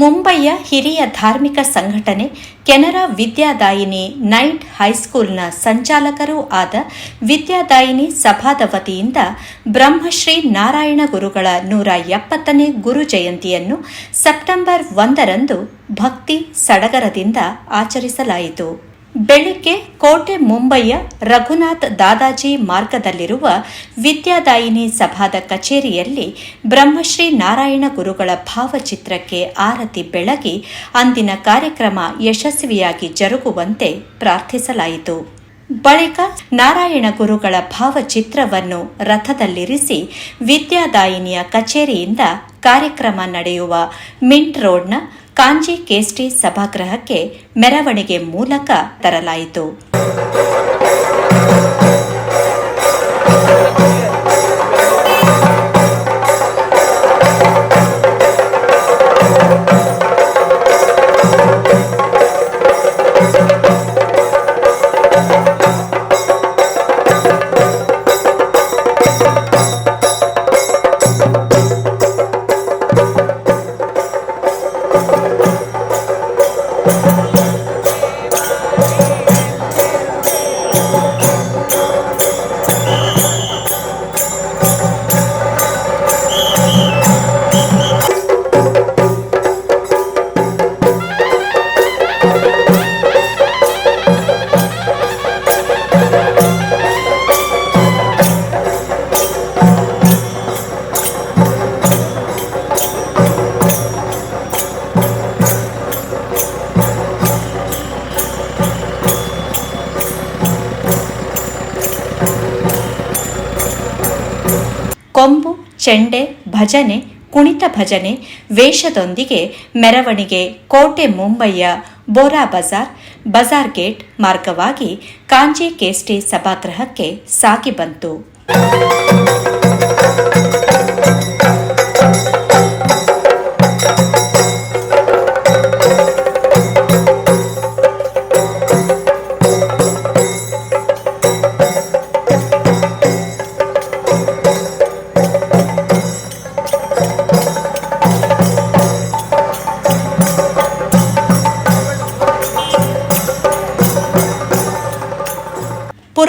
ಮುಂಬಯಿಯ ಹಿರಿಯ ಧಾರ್ಮಿಕ ಸಂಘಟನೆ ಕೆನರಾ ವಿದ್ಯಾದಾಯಿನಿ ನೈಟ್ ಹೈಸ್ಕೂಲ್ನ ಸಂಚಾಲಕರೂ ಆದ ವಿದ್ಯಾದಾಯಿನಿ ಸಭಾದ ವತಿಯಿಂದ ಬ್ರಹ್ಮಶ್ರೀ ನಾರಾಯಣ ಗುರುಗಳ ನೂರ ಎಪ್ಪತ್ತನೇ ಗುರು ಜಯಂತಿಯನ್ನು ಸೆಪ್ಟೆಂಬರ್ ಒಂದರಂದು ಭಕ್ತಿ ಸಡಗರದಿಂದ ಆಚರಿಸಲಾಯಿತು. ಬೆಳಿಗ್ಗೆ ಕೋಟೆ ಮುಂಬಯಿಯ ರಘುನಾಥ್ ದಾದಾಜಿ ಮಾರ್ಗದಲ್ಲಿರುವ ವಿದ್ಯಾದಾಯಿನಿ ಸಭಾದ ಕಚೇರಿಯಲ್ಲಿ ಬ್ರಹ್ಮಶ್ರೀ ನಾರಾಯಣ ಗುರುಗಳ ಭಾವಚಿತ್ರಕ್ಕೆ ಆರತಿ ಬೆಳಗಿ ಅಂದಿನ ಕಾರ್ಯಕ್ರಮ ಯಶಸ್ವಿಯಾಗಿ ಜರುಗುವಂತೆ ಪ್ರಾರ್ಥಿಸಲಾಯಿತು. ಬಳಿಕ ನಾರಾಯಣ ಗುರುಗಳ ಭಾವಚಿತ್ರವನ್ನು ರಥದಲ್ಲಿರಿಸಿ ವಿದ್ಯಾದಾಯಿನಿಯ ಕಚೇರಿಯಿಂದ ಕಾರ್ಯಕ್ರಮ ನಡೆಯುವ ಮಿಂಟ್ ರೋಡ್ನ ಕಾಂಜಿ ಕೇಸ್ಟಿ ಸಭಾಗೃಹಕ್ಕೆ ಮೆರವಣಿಗೆ ಮೂಲಕ ತರಲಾಯಿತು. ಚೆಂಡೆ, ಭಜನೆ, ಕುಣಿತ ಭಜನೆ, ವೇಷದೊಂದಿಗೆ ಮೆರವಣಿಗೆ, ಕೋಟೆ ಮುಂಬಯಿಯ ಬೋರಾ ಬಜಾರ್ ಬಜಾರ್ ಗೇಟ್ ಮಾರ್ಗವಾಗಿ ಕಾಂಜಿ ಕೇಸ್ಟಿ ಸಭಾಗೃಹಕ್ಕೆ ಸಾಗಿ ಬಂತು.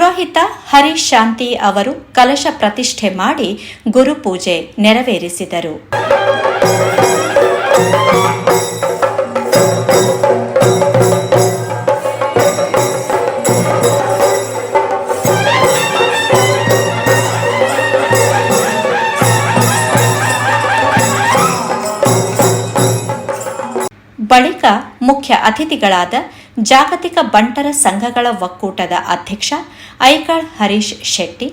ಪುರೋಹಿತ ಹರೀಶ್ ಶಾಂತಿ ಅವರು ಕಲಶ ಪ್ರತಿಷ್ಠೆ ಮಾಡಿ ಗುರುಪೂಜೆ ನೆರವೇರಿಸಿದರು. ಬಳಿಕ ಮುಖ್ಯ ಅತಿಥಿಗಳಾದ ಜಾಗತಿಕ ಬಂಟರ ಸಂಘಗಳ ಒಕ್ಕೂಟದ ಅಧ್ಯಕ್ಷ ಐಕಾಳ್ ಹರೀಶ್ ಶೆಟ್ಟಿ,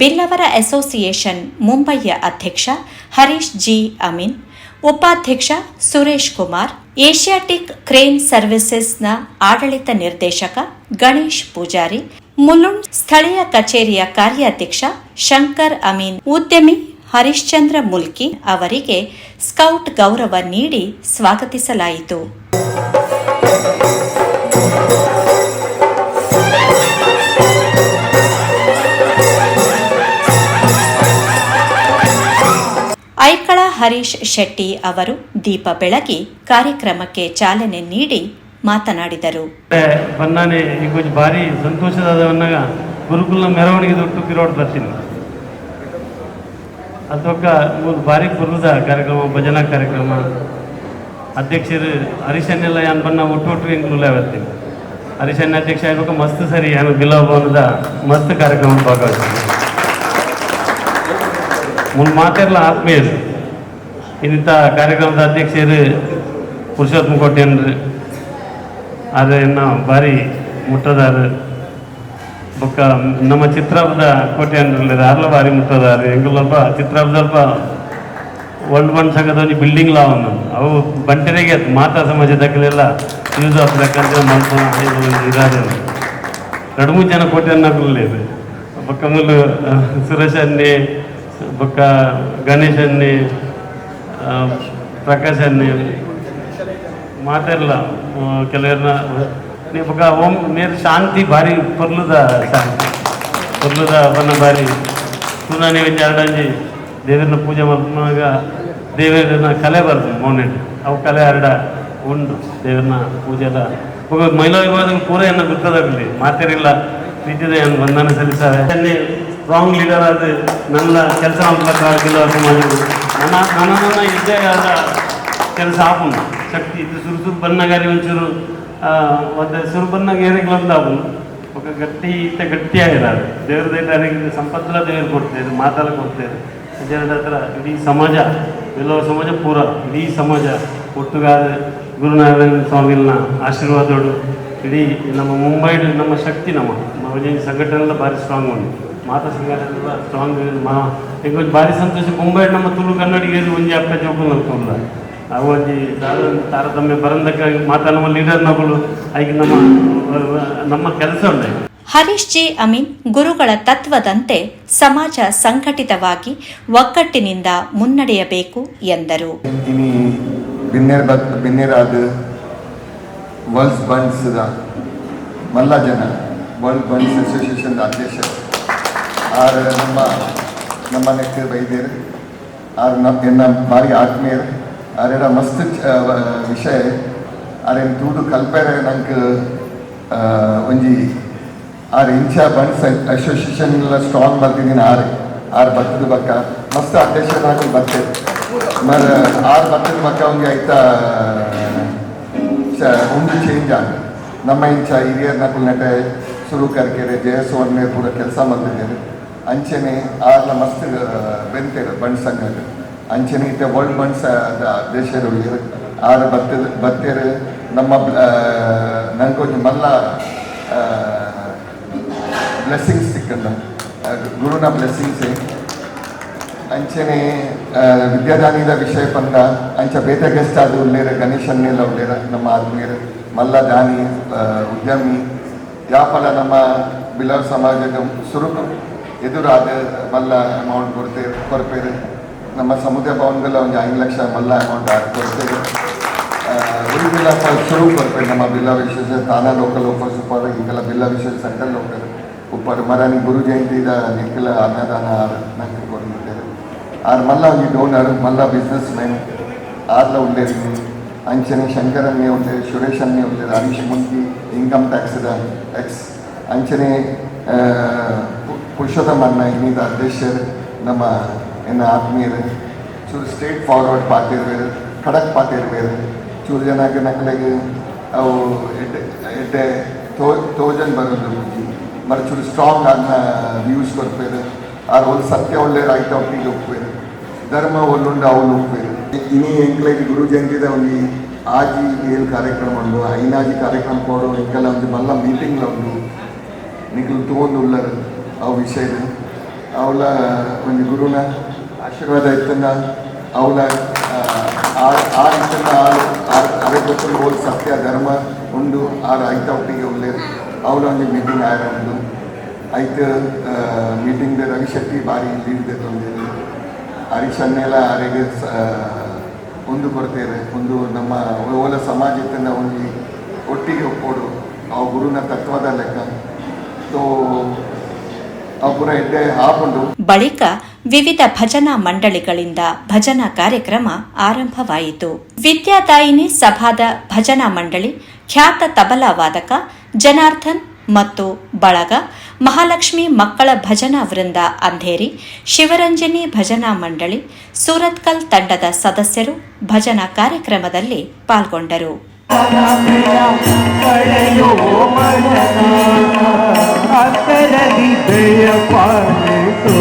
ಬಿಲ್ಲವರ ಅಸೋಸಿಯೇಷನ್ ಮುಂಬಯಿಯ ಅಧ್ಯಕ್ಷ ಹರೀಶ್ ಜಿ ಅಮೀನ್, ಉಪಾಧ್ಯಕ್ಷ ಸುರೇಶ್ ಕುಮಾರ್, ಏಷ್ಯಾಟಿಕ್ ಕ್ರೇನ್ ಸರ್ವಿಸಸ್ನ ಆಡಳಿತ ನಿರ್ದೇಶಕ ಗಣೇಶ್ ಪೂಜಾರಿ, ಮುಲುಂಡ್ ಸ್ಥಳೀಯ ಕಚೇರಿಯ ಕಾರ್ಯಾಧ್ಯಕ್ಷ ಶಂಕರ್ ಅಮೀನ್, ಉದ್ಯಮಿ ಹರಿಶ್ಚಂದ್ರ ಮುಲ್ಕಿ ಅವರಿಗೆ ಸ್ಕೌಟ್ ಗೌರವ ನೀಡಿ ಸ್ವಾಗತಿಸಲಾಯಿತು. ಹರೀಶ್ ಶೆಟ್ಟಿ ಅವರು ದೀಪ ಬೆಳಗಿ ಕಾರ್ಯಕ್ರಮಕ್ಕೆ ಚಾಲನೆ ನೀಡಿ ಮಾತನಾಡಿದರು. ಬನ್ನಾನೆ ಈಗ ಭಾರಿ ಗುರುಕುಲ ಮೆರವಣಿಗೆ ದೊಡ್ಡ ಕಿರೋಡ್ ಬರ್ತೀನಿ. ಅದಕ್ಕ ಮೂರು ಭಾರಿ ಗುರುದ ಕಾರ್ಯಕ್ರಮ, ಭಜನಾ ಕಾರ್ಯಕ್ರಮ. ಅಧ್ಯಕ್ಷರು ಹರಿಶನ್ನೆಲ್ಲ ಏನು ಬಣ್ಣ ಒಟ್ಟು ಒಟ್ಟು ಹೆಂಗ್ಲೂಲ ಬರ್ತೀನಿ. ಹರಿಶನ್ ಅಧ್ಯಕ್ಷ ಆಗ್ಬೇಕು, ಮಸ್ತ್ ಸರಿ, ಏನು ಬಿಲೋಭವನದ ಮಸ್ತ್ ಕಾರ್ಯಕ್ರಮ ಭಾಗವಹಿಸ್ತೀನಿ. ಮುನ್ ಮಾತೆಲ್ಲ ಆತ್ಮೀಯರು. ಇಂಥ ಕಾರ್ಯಕ್ರಮದ ಅಧ್ಯಕ್ಷರು ಪುರುಷೋತ್ತಮ ಕೋಟ್ಯನ್ರು ಆದರೆ ಇನ್ನು ಭಾರಿ ಮುಟ್ಟದಾರ ಬೊಕ್ಕ ನಮ್ಮ ಚಿತ್ರಾಪದ ಕೋಟೆ ಅಂದ್ರೆ ಆರ್ಲ ಭಾರಿ ಮುಟ್ಟದಾರ ಎಂಗುಲಲ್ಪ ಚಿತ್ರಾಪದಲ್ಪ ಒಂದು ಒಂದು ಸಂಘದ ಬಿಲ್ಡಿಂಗ್ ಲಾವ್ ಅವು ಬಂಟರಿಗೆ ಮಾತಾ ಸಮಾಜದಾಗಲೆಲ್ಲ ಯೂಸ್ ಆಗ್ತಕ್ಕಂಥ ಮಾಡ್ಕೊಂಡು ಇದಾದ ಎರಡು ಮೂರು ಜನ ಕೋಟೆ ಅನ್ನೋದು ಬೊಕ್ಕ ಮುಲ್ಲು ಸುರೇಶ್ ಅನ್ನಿ ಬೊಕ್ಕ ಗಣೇಶ್ ಅನ್ನಿ ಪ್ರಕಾಶ್ ಅನ್ನಿ ಮಾತಾಡಲ್ಲ ಕೆಲವ್ರನ್ನ ನೀವು ಓಂ ನೀರು ಶಾಂತಿ ಭಾರಿ ಪೊರ್ಲುದ ಶಾಂತಿ ಪರ್ಲದ ಬನ್ನ ಭಾರಿ. ಸುನಾನಿ ಹರಡಂಜಿ ದೇವರನ್ನ ಪೂಜೆ ಮಾಡುವಾಗ ದೇವರನ್ನ ಕಲೆ ಬರ್ತದೆ ಮೌನೆಟ್ ಅವು ಕಲೆ ಹರಡ ಉಂಡು ದೇವರನ್ನ ಎಲ್ಲ. ಒಬ್ಬ ಮಹಿಳಾ ವಿಭಾಗದ ಪೂರ ಏನೋ ಗೊತ್ತದಾಗಲಿ ಮಾತೇರಿಲ್ಲ ಪ್ರೀತಿದೆ ಏನು ವಂದನೆ ಸಲ್ಲಿಸ್ತಾರೆ. ಸ್ಟ್ರಾಂಗ್ ಲೀಡರ್ ಆದ ನನ್ನ ಕೆಲಸ ಮಾಡ್ಲಿಕ್ಕಾಗಿಲ್ಲ ಸಮಾಜಗಳು ನನ್ನ ನನ್ನ ಇದ್ದೇ ಆದ ಕೆಲಸ ಆಪುಂಡು ಶಕ್ತಿ ಇದು ಸುರು ಸುರು ಬನ್ನಗಾರಿ ಒಂಚೂರು ಒಂದು ಸುರು ಬನ್ನಗ ಏರಿಗಳೊಂದು ಆಪುಂಡು ఒక గట్టి ఇంత గట్టి ಆಗಿದ್ದಾರೆ ದೇವ್ರ ದೈತಾರಿಗೆ ಸಂಪತ್ತಲ ದೇವರು ಕೊಡ್ತೇವೆ ಮಾತೆಲ್ಲ ಕೊಡ್ತೇವೆ ಜನರ ಹತ್ರ ಇಡೀ ಸಮಾಜ ಎಲ್ಲೋ ಸಮಾಜ ಪೂರ ಇಡೀ ಸಮಾಜ ಒಟ್ಟುಗಾದ ಗುರುನಾರಾಯಣ ಸ್ವಾಮಿನ ಆಶೀರ್ವಾದೋಡು ಇಡೀ ನಮ್ಮ ಮುಂಬೈ ನಮ್ಮ ಶಕ್ತಿ ನಮ್ಮ ನಮ್ಮ ಸಂಘಟನೆ ಎಲ್ಲ ಭಾರಿ ಸ್ಟ್ರಾಂಗ್ ಉಂಟು ಮಾತಾ ಸಿಂಗಾರಲ್ಲ ಸ್ಟ್ರಾಂಗ್ ಮಾ ಈಗ ಒಂದು ಭಾರಿ ಸಂತೋಷ. ಮುಂಬೈ ನಮ್ಮ ತುಳು ಕನ್ನಡಿಗರು ಒಂಜಿ ಅಪ್ಪ ಜೋಕು ನಲ್ಕೊಂಡ ಅವು ಒಂಜಿ ತಾರತಮ್ಯ ಬರಂದಕ್ಕಾಗಿ ಮಾತಾ ನಮ್ಮ ಲೀಡರ್ ನಗಳು ಆಗಿ ನಮ್ಮ ನಮ್ಮ ಕೆಲಸ ಉಂಟು. ಹರೀಶ್ ಜಿ ಅಮೀನ್ ಗುರುಗಳ ತತ್ವದಂತೆ ಸಮಾಜ ಸಂಘಟಿತವಾಗಿ ಒಗ್ಗಟ್ಟಿನಿಂದ ಮುನ್ನಡೆಯಬೇಕು ಎಂದರು. ಮಲ್ಲ ಜನ. ವರ್ಲ್ಡ್ ಬನ್ಸ್ ಅಸೋಸಿಯೇಷನ್ ಅಧ್ಯಕ್ಷ ಆರ್ ನಮ್ಮ ನಮ್ಮ ನೆಕ್ ವೈದ್ಯರು ಆರ್ ನಮ್ಮ ಎನ್ನ ಭಾರಿ ಆತ್ಮೀಯರು ಆರೆಡ ಮಸ್ತ್ ವಿಷಯ ಆರೇನು ತೂಡು ಕಲ್ಪೆರೆ ನಂಗೆ ಒಂಜಿ ಆರ್ ಇಂಚ ಬಂಡ್ಸ್ ಅಸೋಸಿಯೇಷನ್ ಎಲ್ಲ ಸ್ಟ್ರಾಂಗ್ ಬರ್ತಿದ್ದೀನಿ ಆರು ಆರು ಬತ್ತದ ಬಕ್ಕ, ಮಸ್ತ್ ಅಧ್ಯಕ್ಷರಾಗಿ ಬರ್ತೇವೆ ಮರ, ಆರು ಬತ್ತದ ಬಕ್ಕ ಅವ್ನಿಗೆ ಆಯ್ತಾ ಒಂದು ಚೇಂಜ್ ಆಗ ನಮ್ಮ ಇಂಚ ಹಿರಿಯರ್ ಕುಲ್ನಟೆ ಸುರು ಕರ್ಕೆರೆ ಜಯಸ್ವರ್ಣ ಕೂಡ ಕೆಲಸ ಮಾಡ್ತಿದ್ದಾರೆ ಅಂಚೆನೆ ಆರ್ಲ ಮಸ್ತ್ ಬೆಂತೇರು ಬಂಡ್ ಸಂಘ ಅಂಚೆನೆ ಇತ್ತೆ ವರ್ಲ್ಡ್ ಬಂಡ್ಸ್ ದೇಶರು ಆರು ಬತ್ತದ, ಬತ್ತೇರು ನಮ್ಮ ನಂಗೊಂದು ಮಲ್ಲ ಬ್ಲೆಸ್ಸಿಂಗ್ಸ್ ಸಿಕ್ಕಲ್ಲ ಗುರುನ ಬ್ಲೆಸ್ಸಿಂಗ್ಸೇ ಅಂಚನೆ ವಿದ್ಯಾದಾನಿದ ವಿಷಯ ಪಂದ ಅಂಚ ಬೇತ ಗೆಸ್ಟ್ ಅದು ಉಳ್ಳೇರ ಗಣೇಶನ್ನೆಲ್ಲ ಉಳ್ಳೇರ ನಮ್ಮ ಆತ್ಮೀಯರು. ಮಲ್ಲ ದಾನಿ ಉದ್ಯಮಿ. ಯಾಪಲ ನಮ್ಮ ಬಿಲವ್ ಸಮಾಜದ ಸುರುಕು. ಎದುರಾದ ಮಲ್ಲ ಅಮೌಂಟ್ ಕೊಡ್ತೇವೆ ಕೊರಪೇರು ನಮ್ಮ ಸಮುದಾಯ ಭವನದಲ್ಲಿ ಒಂದು ಐದು ಲಕ್ಷ ಮಲ್ಲ ಅಮೌಂಟ್ ಕೊಡ್ತೇವೆ. ಉಳಿದಿಲ್ಲ ಶುರು ಕೊರಪೇರು ನಮ್ಮ ಬಿಲ್ಲ ವಿಶೇಷ ತಾನಾ ಲೋಕಲ್ ಆಫರ್ಸ್ ಸೂಪರ್ ಹಿಂಗೆಲ್ಲ ಬಿಲ್ಲ ವಿಶೇಷ ಸೆಂಟ್ರಲ್ ಲೋಕಲ್ ಉಪ್ಪರ್. ಮರಾನಿ ಗುರು ಜಯಂತಿದ ನಿಖಿಲ ಅನ್ನದಾನ ನಂಗೆ ಕೊಡ್ತೇವೆ. ಆರ್ ಮಲ್ಲ ಒಂದು ಡೋನರ್ ಮಲ್ಲ ಬಿಸ್ನೆಸ್ ಮ್ಯಾನ್ ಆರ್ಲ ಉಳ್ಳೇರಿ ಅಂಚನೆ ಶಂಕರನ್ನೇ ಸುರೇಶ್ ಅನ್ನೇ ಉಳ್ಳೇರು ಹರೀಶ್ ಮುಂಕಿ ಇನ್ಕಮ್ ಟ್ಯಾಕ್ಸ್ದ ಎಕ್ಸ್ ಅಂಚನೆ ಪುರುಷೋತ್ತಮ ಅಣ್ಣ ಅಧ್ಯಕ್ಷರು, ನಮ್ಮ ಎನ್ನ ಆತ್ಮೀಯರು, ಚೂರು ಸ್ಟೇಟ್ ಫಾರ್ವರ್ಡ್ ಪಾರ್ಟಿ ಇರಬೇಕು, ಖಡಕ್ ಪಾರ್ಟಿ ಇರಬೇಕು. ಚೂರು ಜನ ಕಡೆಗೆ ಅವು ಎಟ್ಟೆ ತೋ, ತೋಜನ್ ಬರೋದು. ಮತ್ತು ಚೂರು ಸ್ಟ್ರಾಂಗ್ ಅನ್ನ ವ್ಯೂಸ್ ಕೊಡ್ಬೇಕು. ಆ ಒಂದು ಸತ್ಯ ಒಳ್ಳೆ ರೈಟ್ ಅವ್ರಿಗೆ ಹೋಗ್ಬೇಕು ಧರ್ಮ ಒಂದು ಅವ್ನು ಹೋಗ್ಬೇಕು ಇನ್ನು ಹೆಂಗ್ಲೈಟ್ ಗುರು ಜಯಂತಿ ಅವ್ನಿ ಆಜಿ ಏನು ಕಾರ್ಯಕ್ರಮ ಮಾಡೋದು ಐನಾಜಿ ಕಾರ್ಯಕ್ರಮ ಕೊಡೋ ಹೆಂಗಲ್ಲ ಅವ್ನಿಗೆ ಮಲ್ಲ ಮೀಟಿಂಗ್ ಅವ್ನು ನಿಗಲು ತೊಗೊಂಡು ಉಳ್ಳೋರು. ಅವು ವಿಷಯದ ಅವಳ ಒಂದು ಗುರುನ ಆಶೀರ್ವಾದ ಇತ್ತನ್ನ ಅವಳ ಆ ಇತ್ತನ್ನ ಅರೆ ಗೊತ್ತು ಹೋಲ್ ಸತ್ಯ, ಧರ್ಮ ಉಂಡು ಆರು ಐತ ಒಟ್ಟಿಗೆ ಒಳ್ಳೆ ಅವಳ ಒಂದು ಮೀಟಿಂಗ್ ಆಯ್ರ ಉಂಡು. ಐತೆ ಮೀಟಿಂಗ್ ರವಿಶೆಟ್ಟಿ ಬಾರಿ ಲೀಡ್ ತೊಂದರೆ. ಹರೀಶ್ ಅನ್ನೆಲ್ಲ ಅರೆಗೆ ಸ- ಒಂದು ಕೊಡ್ತೇವೆ. ಒಂದು ನಮ್ಮ ಓಲ ಸಮಾಜದಿಂದ ಒಂದು ಒಟ್ಟಿಗೆ ಒಪ್ಪೋಡು ಆ ಗುರುನ ತತ್ವದ ಲೆಕ್ಕ. ಸೊ ಅವು ಪುರ ಎಡ್ಡೆ ಹಾಕೊಂಡು ಬಳಿಕ ವಿವಿಧ ಭಜನಾ ಮಂಡಳಿಗಳಿಂದ ಭಜನಾ ಕಾರ್ಯಕ್ರಮ ಆರಂಭವಾಯಿತು. ವಿದ್ಯಾದಾಯಿನಿ ಸಭಾದ ಭಜನಾ ಮಂಡಳಿ ಖ್ಯಾತ ತಬಲಾ ವಾದಕ ಜನಾರ್ದನ್ ಮತ್ತು ಬಳಗ ಮಹಾಲಕ್ಷ್ಮಿ ಮಕ್ಕಳ ಭಜನಾ ವೃಂದ ಅಂಧೇರಿ ಶಿವರಂಜನಿ ಭಜನಾ ಮಂಡಳಿ ಸೂರತ್ಕಲ್ ತಂಡದ ಸದಸ್ಯರು ಭಜನಾ ಕಾರ್ಯಕ್ರಮದಲ್ಲಿ ಪಾಲ್ಗೊಂಡರು. అక్కరది దయ పాలితో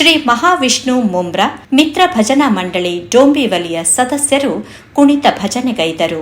ಶ್ರೀ ಮಹಾವಿಷ್ಣು ಮುಂಬ್ರಾ ಮಿತ್ರ ಭಜನಾ ಮಂಡಳಿ ಡೋಂಬಿವಲಿಯ ಸದಸ್ಯರು ಕುಣಿತ ಭಜನೆಗೈದರು.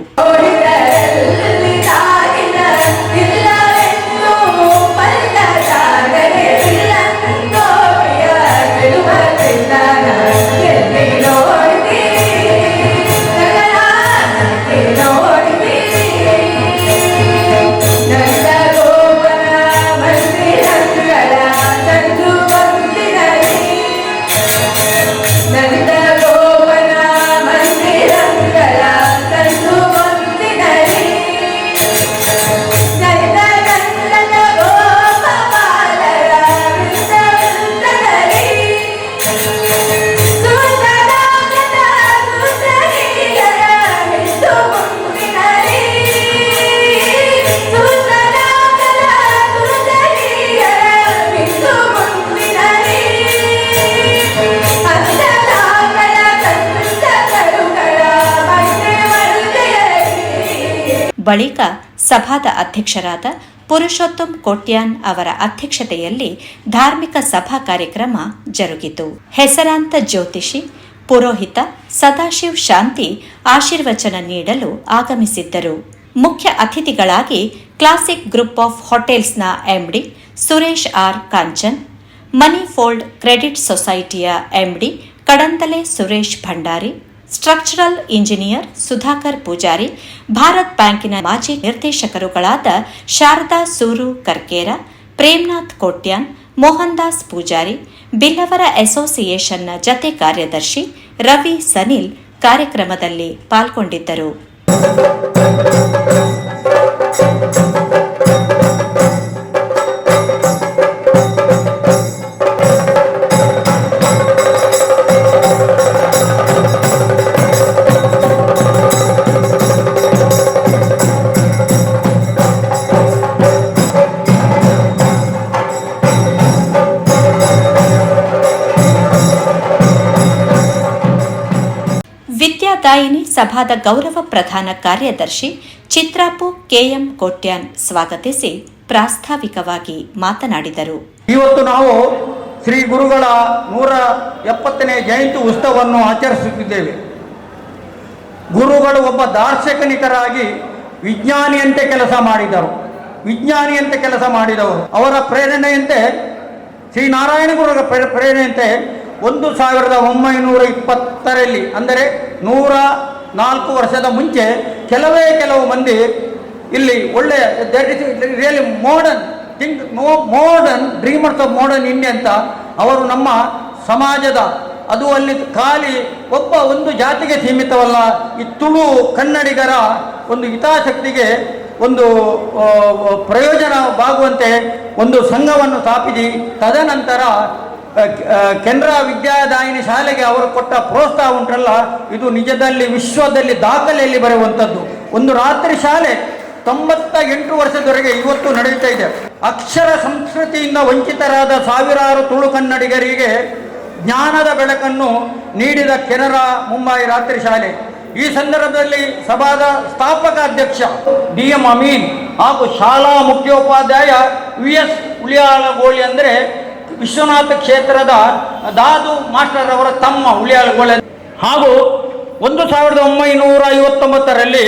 ಬಳಿಕ ಸಭಾದ ಅಧ್ಯಕ್ಷರಾದ ಪುರುಷೋತ್ತಮ್ ಕೋಟ್ಯಾನ್ ಅವರ ಅಧ್ಯಕ್ಷತೆಯಲ್ಲಿ ಧಾರ್ಮಿಕ ಸಭಾ ಕಾರ್ಯಕ್ರಮ ಜರುಗಿತು. ಹೆಸರಾಂತ ಜ್ಯೋತಿಷಿ, ಪುರೋಹಿತ ಸದಾಶಿವ್ ಶಾಂತಿ ಆಶೀರ್ವಚನ ನೀಡಲು ಆಗಮಿಸಿದ್ದರು. ಮುಖ್ಯ ಅತಿಥಿಗಳಾಗಿ classic group of ಹೋಟೆಲ್ಸ್ನ MD Suresh R Kanchan, manifold credit ಸೊಸೈಟಿಯ MD Kadanthale Suresh Bhandari structural engineer Sudhakar Poojary, Bharat ಬ್ಯಾಂಕಿನ ಮಾಜಿ ನಿರ್ದೇಶಕರುಗಳಾದ ಶಾರದಾ ಸೂರು ಕರ್ಕೇರ, ಪ್ರೇಮ್ನಾಥ್ ಕೋಟ್ಯಾನ್ ಮೋಹನ್ ದಾಸ್ ಪೂಜಾರಿ, ಬಿಲ್ಲವರ ಅಸೋಸಿಯೇಷನ್ನ ಜತೆ ಕಾರ್ಯದರ್ಶಿ ರವಿ ಸನಿಲ್ ಕಾರ್ಯಕ್ರಮದಲ್ಲಿ ಪಾಲ್ಗೊಂಡಿದ್ದರು. ವಿದ್ಯಾದಾಯಿನಿ ಸಭಾದ ಗೌರವ ಪ್ರಧಾನ ಕಾರ್ಯದರ್ಶಿ ಚಿತ್ರಾಪು ಕೆಎಂ ಕೋಟ್ಯಾನ್ ಸ್ವಾಗತಿಸಿ ಪ್ರಾಸ್ತಾವಿಕವಾಗಿ ಮಾತನಾಡಿದರು. ಇವತ್ತು ನಾವು ಶ್ರೀ ಗುರುಗಳ ನೂರ ಎಪ್ಪತ್ತನೇ ಜಯಂತಿ ಉತ್ಸವವನ್ನು ಆಚರಿಸುತ್ತಿದ್ದೇವೆ. ಗುರುಗಳು ಒಬ್ಬ ದಾರ್ಶನಿಕರಾಗಿ ವಿಜ್ಞಾನಿಯಂತೆ ಕೆಲಸ ಮಾಡಿದರು. ವಿಜ್ಞಾನಿಯಂತೆ ಕೆಲಸ ಮಾಡಿದವರು. ಅವರ ಪ್ರೇರಣೆಯಂತೆ ಶ್ರೀ ನಾರಾಯಣ ಗುರುಗಳ ಪ್ರೇರಣೆಯಂತೆ ಒಂದು ಸಾವಿರದ ಒಂಬೈನೂರ ಇಪ್ಪತ್ತರಲ್ಲಿ, ಅಂದರೆ ನೂರ ನಾಲ್ಕು ವರ್ಷದ ಮುಂಚೆ ಕೆಲವೇ ಕೆಲವು ಮಂದಿ ಇಲ್ಲಿ ಒಳ್ಳೆಯ that is really modern think ಮೋ modern dreamers of modern India ಅಂತ ಅವರು ನಮ್ಮ ಸಮಾಜದ, ಅದು ಅಲ್ಲಿ ಖಾಲಿ ಒಬ್ಬ ಒಂದು ಜಾತಿಗೆ ಸೀಮಿತವಲ್ಲ, ಈ ತುಳು ಕನ್ನಡಿಗರ ಒಂದು ಹಿತಾಸಕ್ತಿಗೆ ಒಂದು ಪ್ರಯೋಜನವಾಗುವಂತೆ ಒಂದು ಸಂಘವನ್ನು ಸ್ಥಾಪಿಸಿ, ತದನಂತರ ಕೆನರಾ ವಿದ್ಯಾದಾಯಿನಿ ಶಾಲೆಗೆ ಅವರು ಕೊಟ್ಟ ಪ್ರೋತ್ಸಾಹ ಉಂಟಲ್ಲ, ಇದು ನಿಜದಲ್ಲಿ ವಿಶ್ವದಲ್ಲಿ ದಾಖಲೆಯಲ್ಲಿ ಬರುವಂಥದ್ದು ಒಂದು ರಾತ್ರಿ ಶಾಲೆ ತೊಂಬತ್ತ ಎಂಟು ವರ್ಷದವರೆಗೆ ಇವತ್ತು ನಡೆಯುತ್ತಾ ಇದೆ. ಅಕ್ಷರ ಸಂಸ್ಕೃತಿಯಿಂದ ವಂಚಿತರಾದ ಸಾವಿರಾರು ತುಳು ಕನ್ನಡಿಗರಿಗೆ ಜ್ಞಾನದ ಬೆಳಕನ್ನು ನೀಡಿದ ಕೆನರಾ ಮುಂಬೈ ರಾತ್ರಿ ಶಾಲೆ. ಈ ಸಂದರ್ಭದಲ್ಲಿ ಸಭಾದ ಸ್ಥಾಪಕ ಅಧ್ಯಕ್ಷ ಡಿ ಎಂ ಅಮೀನ್ ಹಾಗೂ ಶಾಲಾ ಮುಖ್ಯೋಪಾಧ್ಯಾಯ ವಿ ಎಸ್ ಉಳಿಯಾಳಗೋಳಿ ಅಂದರೆ ವಿಶ್ವನಾಥ ಕ್ಷೇತ್ರದ ದಾದು ಮಾಸ್ಟರ್ ಅವರ ತಮ್ಮ ಉಳಿಯಾಳಗೋಳಿ ಹಾಗೂ ಒಂದು ಸಾವಿರದ ಒಂಬೈನೂರ ಐವತ್ತೊಂಬತ್ತರಲ್ಲಿ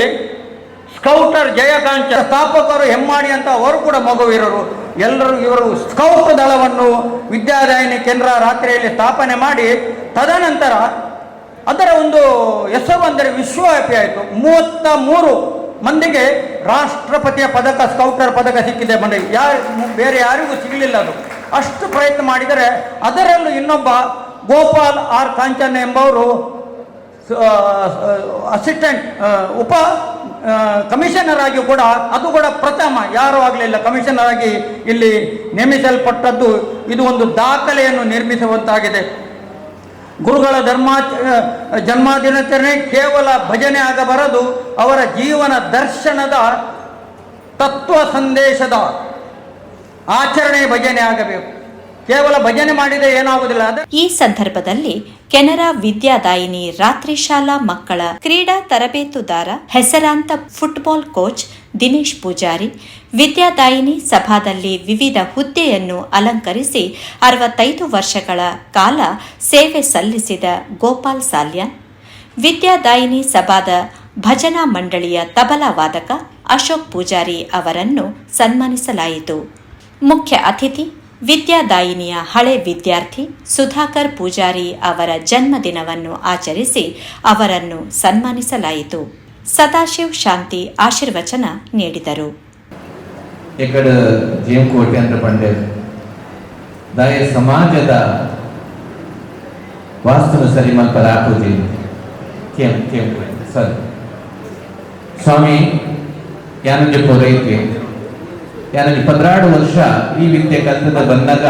ಸ್ಕೌಟರ್ ಜಯಕಾಂಚ ಸ್ಥಾಪಕರು ಹೆಮ್ಮಾಡಿ ಅಂತ ಅವರು ಕೂಡ ಮಗುವೀರರು ಎಲ್ಲರೂ ಇವರು ಸ್ಕೌಟ್ ದಳವನ್ನು ವಿದ್ಯಾದಾಯಿನಿ ಕೇಂದ್ರ ರಾತ್ರಿಯಲ್ಲಿ ಸ್ಥಾಪನೆ ಮಾಡಿ ತದನಂತರ ಅದರ ಒಂದು ಹೆಸರು ಅಂದರೆ ವಿಶ್ವವ್ಯಾಪಿ ಆಯಿತು. ಮೂವತ್ತ ಮೂರು ಮಂದಿಗೆ ರಾಷ್ಟ್ರಪತಿಯ ಪದಕ, ಸ್ಕೌಟರ್ ಪದಕ ಸಿಕ್ಕಿದೆ ಬಂದ ಯಾರು ಬೇರೆ ಯಾರಿಗೂ ಸಿಗಲಿಲ್ಲ ಅದು. ಅಷ್ಟು ಪ್ರಯತ್ನ ಮಾಡಿದರೆ ಅದರಲ್ಲೂ ಇನ್ನೊಬ್ಬ ಗೋಪಾಲ್ ಆರ್ ಕಾಂಚನ್ ಎಂಬವರು ಅಸಿಸ್ಟೆಂಟ್ ಉಪ ಕಮಿಷನರ್ ಆಗಿ ಕೂಡ, ಅದು ಕೂಡ ಪ್ರಥಮ. ಯಾರೂ ಆಗಲಿಲ್ಲ ಕಮಿಷನರ್ ಆಗಿ ಇಲ್ಲಿ ನೇಮಿಸಲ್ಪಟ್ಟದ್ದು ಇದು ಒಂದು ದಾಖಲೆಯನ್ನು ನಿರ್ಮಿಸುವಂತಾಗಿದೆ. ಗುರುಗಳ ಧರ್ಮಾ ಜನ್ಮದಿನಾಚರಣೆ ಕೇವಲ ಭಜನೆ ಆಗಬಾರದು, ಅವರ ಜೀವನ ದರ್ಶನದ ತತ್ವ ಸಂದೇಶದ ಆಚರಣೆ ಭಜನೆ ಆಗಬೇಕು. ಕೇವಲ ಭಜನೆ ಮಾಡಿದರೆ ಏನಾಗುವುದಿಲ್ಲ ಈ ಸಂದರ್ಭದಲ್ಲಿ ಕೆನರಾ ವಿದ್ಯಾದಾಯಿನಿ ರಾತ್ರಿ ಶಾಲಾ ಮಕ್ಕಳ ಕ್ರೀಡಾ ತರಬೇತುದಾರ, ಹೆಸರಾಂತ ಫುಟ್ಬಾಲ್ ಕೋಚ್ ದಿನೇಶ್ ಪೂಜಾರಿ, ವಿದ್ಯಾದಾಯಿನಿ ಸಭಾದಲ್ಲಿ ವಿವಿಧ ಹುದ್ದೆಯನ್ನು ಅಲಂಕರಿಸಿ ಅರವತ್ತೈದು ವರ್ಷಗಳ ಕಾಲ ಸೇವೆ ಸಲ್ಲಿಸಿದ ಗೋಪಾಲ್ ಸಾಲ್ಯಾನ್ ವಿದ್ಯಾದಾಯಿನಿ ಸಭಾದ ಭಜನಾ ಮಂಡಳಿಯ ತಬಲಾ ವಾದಕ ಅಶೋಕ್ ಪೂಜಾರಿ ಅವರನ್ನು ಸನ್ಮಾನಿಸಲಾಯಿತು. ಮುಖ್ಯ ಅತಿಥಿ, ವಿದ್ಯಾದಾಯಿನಿಯ ಹಳೆ ವಿದ್ಯಾರ್ಥಿ ಸುಧಾಕರ್ ಪೂಜಾರಿ ಅವರ ಜನ್ಮದಿನವನ್ನು ಆಚರಿಸಿ ಅವರನ್ನು ಸನ್ಮಾನಿಸಲಾಯಿತು. ಸದಾಶಿವ್ ಶಾಂತಿ ಆಶೀರ್ವಚನ ನೀಡಿದರು. ಸಮಾಜದ ವಾಸ್ತವ ಸ್ವಾಮಿ ಯಾನಂಜ ಪೂರೈಕೆ ಯಾನಂಜಿ ಪದ್ರಾಡು ವರ್ಷ ಈ ವಿದ್ಯೆ ಕಲ್ತದ ಬಂದಾಗ